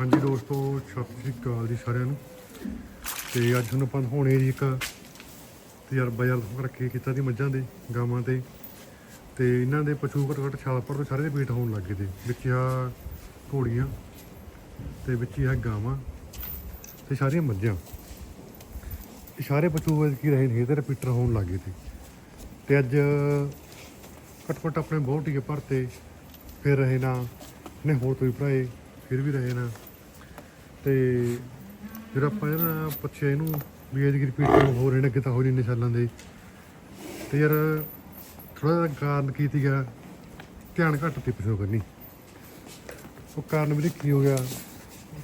ਹਾਂਜੀ ਦੋਸਤੋ, ਸਤਿ ਸ਼੍ਰੀ ਅਕਾਲ ਜੀ ਸਾਰਿਆਂ ਨੂੰ। ਤੇ ਅੱਜ ਤੁਹਾਨੂੰ ਆਪਾਂ ਦਿਖਾਉਣੇ ਜੀ ਇੱਕ ਤਜਰਬਾ ਯਾਰ ਰੱਖੀ ਕੀਤਾ ਦੀ ਮੱਝਾਂ ਦੇ, ਗਾਵਾਂ ਤੇ ਤੇ ਇਹਨਾਂ ਦੇ ਪਸ਼ੂ ਘੱਟੋ ਘੱਟ ਛਾਲ ਪਰ ਤੋਂ ਸਾਰੇ ਦੇ ਪੇਟ ਹੋਣ ਲੱਗ ਗਏ ਤੇ, ਵਿੱਚ ਆ ਘੋੜੀਆਂ ਤੇ ਵਿੱਚ ਆ ਗਾਵਾਂ ਤੇ ਸਾਰੀਆਂ ਮੱਝਾਂ। ਸਾਰੇ ਪਸ਼ੂ ਕੀ ਰਹੇ ਨੇ ਤੇ ਰਿਪੀਟਰ ਹੋਣ ਲੱਗ ਗਏ ਤੇ। ਤੇ ਅੱਜ ਘੱਟੋ ਘੱਟ ਆਪਣੇ ਬਹੁਤ ਟੀਕੇ ਭਰਤੇ ਫਿਰ ਰਹੇ ਨਾ ਨੇ ਹੋਰ ਤੋਂ ਵੀ ਭਰਾਏ, ਫਿਰ ਵੀ ਰਹੇ ਨਾ। ਤੇ ਫਿਰ ਆਪਾਂ ਇਹਨਾਂ ਪੁੱਛਿਆ ਇਹਨੂੰ ਵੀ ਇਹਦੀ ਰਿਪੀਟ ਹੋ ਰਹੇ ਨੇ ਕਿਤਾ ਹੋ ਨਹੀਂ ਇੰਨੇ ਸਾਲਾਂ ਦੇ। ਤੇ ਯਾਰ ਥੋੜਾ ਜਿਹਾ ਕਾਰਨ ਕੀ ਸੀਗਾ? ਧਿਆਨ ਘੱਟ ਤੇ ਪਸ਼ੂ ਕਰਨੀ ਉਹ ਕਾਰਨ ਵੀ ਕੀ ਹੋ ਗਿਆ।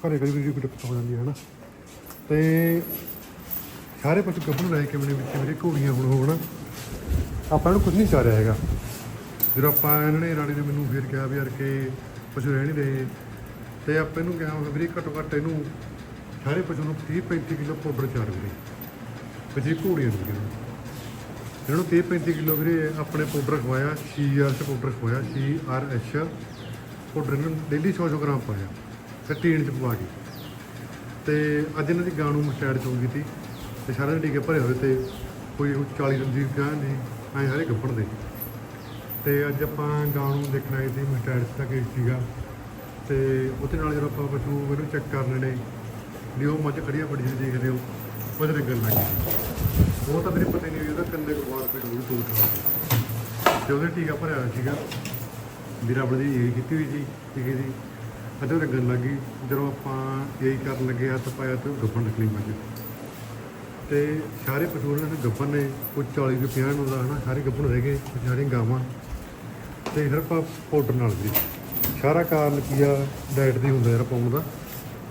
ਘਰੇ ਘਰੇ ਵੀ ਰਿਪੀਟ ਹੋ ਜਾਂਦੀ ਹੈ ਹਨਾ। ਤੇ ਸਾਰੇ ਪਸ਼ੂ ਗੱਭਰੂ ਲੈ ਕੇ ਮੇਰੇ ਵਿੱਚ ਮੇਰੇ ਘੋੜੀਆਂ ਹੁਣ ਹੋਣ। ਆਪਾਂ ਨੂੰ ਕੁਝ ਨਹੀਂ ਚਾਹ ਰਿਹਾ ਹੈਗਾ। ਜਦੋਂ ਆਪਾਂ ਇਹਨਾਂ ਨੇ ਰਾਣੀ ਨੇ ਮੈਨੂੰ ਫੇਰ ਕਿਹਾ ਵੀ ਯਾਰ ਕਿ ਪਸ਼ੂ ਰਹਿ ਨਹੀਂ ਰਹੇ ਤੇ ਆਪਾਂ ਇਹਨੂੰ ਕਿਹਾ ਵੀਰੇ ਘੱਟੋ ਘੱਟ ਇਹਨੂੰ ਸਾਰੇ ਪਸ਼ੂ ਨੂੰ 30 35 ਕਿਲੋ ਪਾਊਡਰ ਚਾਰ ਵੀਰੇ। ਪਜੀ ਘੋੜੀਆਂ ਨੂੰ ਵੀਰੇ ਇਹਨਾਂ ਨੂੰ 30 35 ਕਿਲੋ ਵੀਰੇ ਆਪਣੇ ਪਾਊਡਰ ਖਵਾਇਆ ਸੀਆਰ ਚ ਪਾਊਡਰ ਖਵਾਇਆ ਸੀ ਆਰ ਐਚ ਪਾਊਡਰ ਇਹਨਾਂ ਨੂੰ ਡੇਲੀ 100 ਗ੍ਰਾਮ ਪਾਇਆ, ਤੇ ਟੀਨ ਚ ਪਵਾ ਕੇ। ਤੇ ਅੱਜ ਇਹਨਾਂ ਦੀ ਗਾਂ ਨੂੰ ਮਸਟੈਡ ਚੋਂ ਕੀਤੀ, ਤੇ ਸਾਰੇ ਦੇ ਟੀਕੇ ਭਰੇ ਹੋਏ ਤੇ ਕੋਈ ਉਹ 40 ਦਿਨ ਦੀ ਗਾਂ ਨਹੀਂ ਐ ਸਾਰੇ ਗੱਪਣ ਦੇ ਤੇ ਅੱਜ ਆਪਾਂ ਗਾਂ ਨੂੰ ਦੇਖਣ ਆਏ ਸੀ ਮਸਟੈਡ ਦਾ ਕੇਸ ਸੀਗਾ। ਤੇ ਉਹਦੇ ਨਾਲ ਜਦੋਂ ਆਪਾਂ ਪਸ਼ੂ ਇਹਨੂੰ ਚੈੱਕ ਕਰਨੇ ਨੇ ਵੀ ਉਹ ਮੱਝ ਖੜੀਆਂ ਬੜੀ ਜਿਹੀ ਦੇਖਦੇ ਹੋ, ਉਹਦੇ ਲੱਗਣ ਲੱਗ ਗਈ ਉਹ ਤਾਂ ਮੇਰੇ ਪਤਾ ਹੀ ਨਹੀਂ ਉਹਦਾ ਕੰਦੇ ਕੋਲ ਬਾਹਰ ਕੋਈ ਦੂਰ ਦੂਰ ਖਾ ਤੇ ਉਹਦੇ ਟੀਕਾ ਭਰਿਆ ਹੋਇਆ ਸੀਗਾ ਵੀਰਾ ਬੜੀ ਇਹ ਕੀਤੀ ਹੋਈ ਸੀ, ਟੀਕੇ ਦੀ। ਅਤੇ ਉਹ ਲੱਗ ਗਈ ਜਦੋਂ ਆਪਾਂ ਇਹੀ ਕਰਨ ਲੱਗੇ, ਹੱਥ ਪਾਇਆ ਤੇ ਉਹ ਗੱਭਣ ਨਿਕਲੀ ਮੱਝ। ਤੇ ਸਾਰੇ ਪਸ਼ੂ ਨੇ ਗੱਭਣ ਨੇ ਕੋਈ 40 ਤੋਂ 50 ਨੂੰ ਦਾ ਹਨਾ, ਸਾਰੇ ਗੱਭਣ ਰਹਿ ਗਏ ਸਾਰੀਆਂ ਗਾਵਾਂ। ਤੇ ਸਿਰਫ ਪਾਊਡਰ ਨਾਲ ਵੀ। ਸਾਰਾ ਕਾਰਨ ਕੀ ਆ? ਡਾਈਟ ਦੀ ਹੁੰਦਾ ਯਾਰ ਪਾਉਣ ਦਾ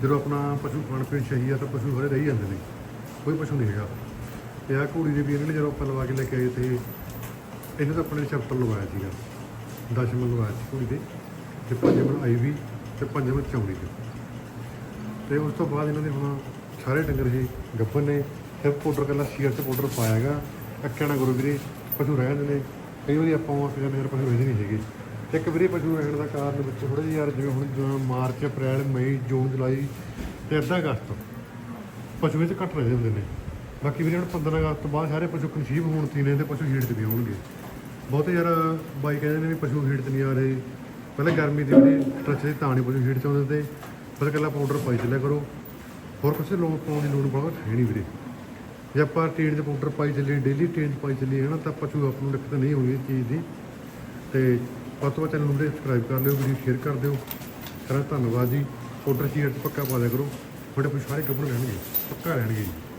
ਜਦੋਂ ਆਪਣਾ ਪਸ਼ੂ ਖਾਣ ਪੀਣ ਸਹੀ ਆ ਤਾਂ ਪਸ਼ੂ ਹਰੇ ਰਹੀ ਜਾਂਦੇ ਨੇ। ਕੋਈ ਪਸ਼ੂ ਨਹੀਂ ਹੈਗਾ। ਤੇ ਆ ਘੋੜੀ ਦੇ ਵੀ ਇਹਨਾਂ ਨੇ ਜਦੋਂ ਆਪਾਂ ਲਵਾ ਕੇ ਲੈ ਕੇ ਆਏ ਤੇ ਇਹਨੇ ਤਾਂ ਆਪਣੇ ਚੈਪਟਰ ਲਵਾਇਆ ਸੀਗਾ। ਦਸ਼ਮ ਲਵਾਇਆ ਸੀ ਘੋੜੀ ਦੇ। ਤੇ ਪੰਜਵਾਂ ਆਈ ਵੀ ਤੇ ਪੰਜਵਾਂ ਚੌੜੀ ਤੇ ਤੇ ਉਸ ਤੋਂ ਬਾਅਦ ਇਹਨਾਂ ਦੇ ਹੁਣ ਸਾਰੇ ਡੰਗਰ ਹੀ ਗੱਭਣ ਨੇ। ਫਿਰ ਪਾਊਡਰ ਕੱਲਾ ਸੀਅਰ ਤੇ ਪਾਊਡਰ ਪਾਇਆਗਾ ਅੱਖਾਂ ਨਾਲ ਗੁਰੂ ਵੀਰੇ, ਪਸ਼ੂ ਰਹਿ ਜਾਂਦੇ ਨੇ। ਕਈ ਵਾਰੀ ਆਪਾਂ ਉਹ ਕਹਿੰਦੇ ਯਾਰ ਪਸ਼ੂ ਰਹਿੰਦੇ ਨਹੀਂ ਹੈਗੇ। ਇੱਕ ਵੀਰੇ ਪਸ਼ੂ ਰਹਿਣ ਦਾ ਕਾਰਨ ਵਿੱਚ ਥੋੜਾ ਜਿਹਾ ਯਾਰ ਜਿਵੇਂ ਹੁਣ ਜਿਵੇਂ ਮਾਰਚ, ਅਪ੍ਰੈਲ, ਮਈ, ਜੂਨ, ਜੁਲਾਈ ਤੇ ਅੱਧਾ ਅਗਸਤ ਪਸ਼ੂ ਵਿੱਚ ਘੱਟ ਰਹੇ ਹੁੰਦੇ ਨੇ। ਬਾਕੀ ਵੀਰੇ ਹੁਣ 15 ਅਗਸਤ ਤੋਂ ਬਾਅਦ ਸਾਰੇ ਪਸ਼ੂ ਕਨਸੀਵ ਹੋਣ 'ਤੇ ਨੇ ਤੇ ਪਸ਼ੂ ਹੀਟ ਤੇ ਵੀ ਆਉਣਗੇ ਬਹੁਤੇ ਯਾਰ ਬਾਈ ਕਹਿੰਦੇ ਨੇ ਵੀ ਪਸ਼ੂ ਹੀਟ ਤੇ ਨਹੀਂ ਆ ਰਹੇ। ਪਹਿਲਾਂ ਗਰਮੀ ਦੇ ਵੀਰੇ ਟੱਚ ਦੇ ਤਾਂ ਨਹੀਂ ਪਸ਼ੂ ਹੀਟ ਚ ਆਉਂਦੇ ਤੇ ਪਰ ਇਕੱਲਾ ਪਾਊਡਰ ਪਾਈ ਚੱਲਿਆ ਕਰੋ। ਹੋਰ ਕਿਸੇ ਲੋੜ ਪਾਉਣ ਦੀ ਲੋੜ ਬਹੁਤ ਹੈ ਨਹੀਂ ਵੀਰੇ। ਜੇ ਆਪਾਂ ਟੀਨ ਚ ਪਾਊਡਰ ਪਾਈ ਚੱਲੀਏ, ਡੇਲੀ ਟੀਨ ਚ ਪਾਈ ਚੱਲੀਏ, ਹਨਾ, ਤਾਂ ਪਸ਼ੂ ਆਪ ਨੂੰ ਦਿੱਕਤ ਨਹੀਂ ਹੋਣੀ ਇਸ ਚੀਜ਼ ਦੀ। ਤੇ ਵੱਧ ਤੋਂ ਵੱਧ ਚੈਨਲ ਨੂੰ ਸਬਸਕ੍ਰਾਈਬ ਕਰ ਲਿਓ ਵੀਡੀਓ ਸ਼ੇਅਰ ਕਰ ਦਿਓ। ਸਾਰਾ ਧੰਨਵਾਦ ਜੀ। ਪਾਊਡਰ ਚੀਰ ਚ ਪੱਕਾ ਪਾ ਦਿਆ ਕਰੋ। ਤੁਹਾਡੇ ਕੋਲ ਸਾਰੇ ਗੱਭਰੂ ਰਹਿਣਗੇ, ਪੱਕਾ ਰਹਿਣਗੇ ਜੀ।